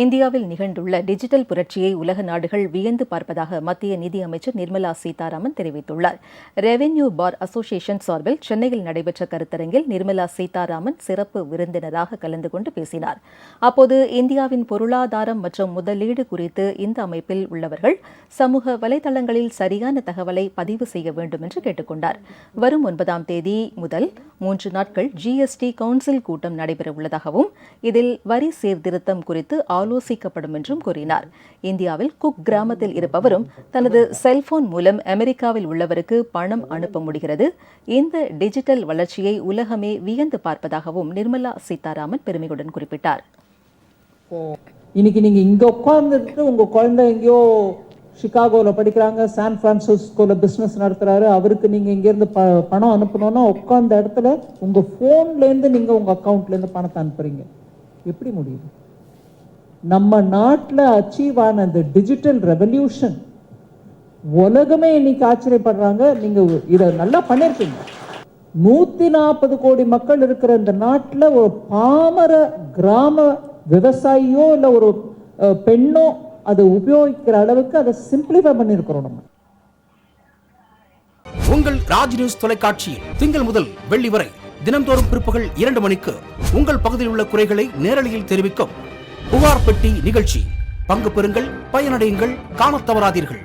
இந்தியாவில் நிகழ்ந்துள்ள டிஜிட்டல் புரட்சியை உலக நாடுகள் வியந்து பார்ப்பதாக மத்திய நிதியமைச்சர் நிர்மலா சீதாராமன் தெரிவித்துள்ளார். ரெவென்யூ பார் அசோசியேஷன் சார்பில் சென்னையில் நடைபெற்ற கருத்தரங்கில் நிர்மலா சீதாராமன் சிறப்பு விருந்தினராக கலந்து கொண்டு பேசினார். அப்போது இந்தியாவின் பொருளாதாரம் மற்றும் முதலீடு குறித்து இந்த அமைப்பில் உள்ளவர்கள் சமூக வலைதளங்களில் சரியான தகவலை பதிவு செய்ய வேண்டும் என்று கேட்டுக்கொண்டார். வரும் ஒன்பதாம் தேதி முதல் மூன்று நாட்கள் ஜிஎஸ்டி கவுன்சில் கூட்டம் நடைபெறவுள்ளதாகவும் இதில் வரி சீர்திருத்தம் குறித்து ஆலோசிக்கப்படும் என்றும் கூறினார். இந்தியாவில் குக் கிராமத்தில் இருப்பவரும் தனது செல்போன் மூலம் அமெரிக்காவில் உள்ளவருக்கு பணம் அனுப்ப முடிகிறது. இந்த டிஜிட்டல் வளர்ச்சியை உலகமே வியந்து பார்ப்பதாகவும் நிர்மலா சீதாராமன் பெருமையுடன் குறிப்பிட்டார். இன்னைக்கு நீங்க இங்க உட்கார்ந்துட்டு உங்க குழந்தை எங்கேயோ ஷிகாகோவில் படிக்கிறாங்க சான் ஃப்ரான்சிஸ்கோவில் பிஸ்னஸ் நடத்துகிறாரு அவருக்கு நீங்கள் இங்கேருந்து ப பணம் அனுப்பணுன்னா உட்காந்த இடத்துல உங்கள் ஃபோன்லேருந்து நீங்கள் உங்கள் அக்கௌண்ட்லேருந்து பணத்தை அனுப்புகிறீங்க எப்படி முடியுது? நம்ம நாட்டில் அச்சீவ் ஆன இந்த டிஜிட்டல் ரெவல்யூஷன் உலகமே இன்னைக்கு ஆச்சரியப்படுறாங்க. நீங்கள் இதை நல்லா பண்ணியிருக்கீங்க நூற்றி நாற்பது கோடி மக்கள் இருக்கிற இந்த நாட்டில் ஒரு பாமர கிராம விவசாயியோ இல்லை ஒரு பெண்ணோ அதை உபயோகிக்கிற அளவுக்கு அதை சிம்பிளிஃபை பண்ணியிருக்கிறோம் நம்ம. உங்கள் ராஜ் நியூஸ் தொலைக்காட்சியில் திங்கள் முதல் வெள்ளி வரை தினம்தோறும் பிற்பகல் இரண்டு மணிக்கு உங்கள் பகுதியில் உள்ள குறைகளை நேரலையில் தெரிவிக்கும் புகார் பெட்டி நிகழ்ச்சி. பங்கு பெறுங்கள் பயனடையுங்கள் காணத் தவறாதீர்கள்.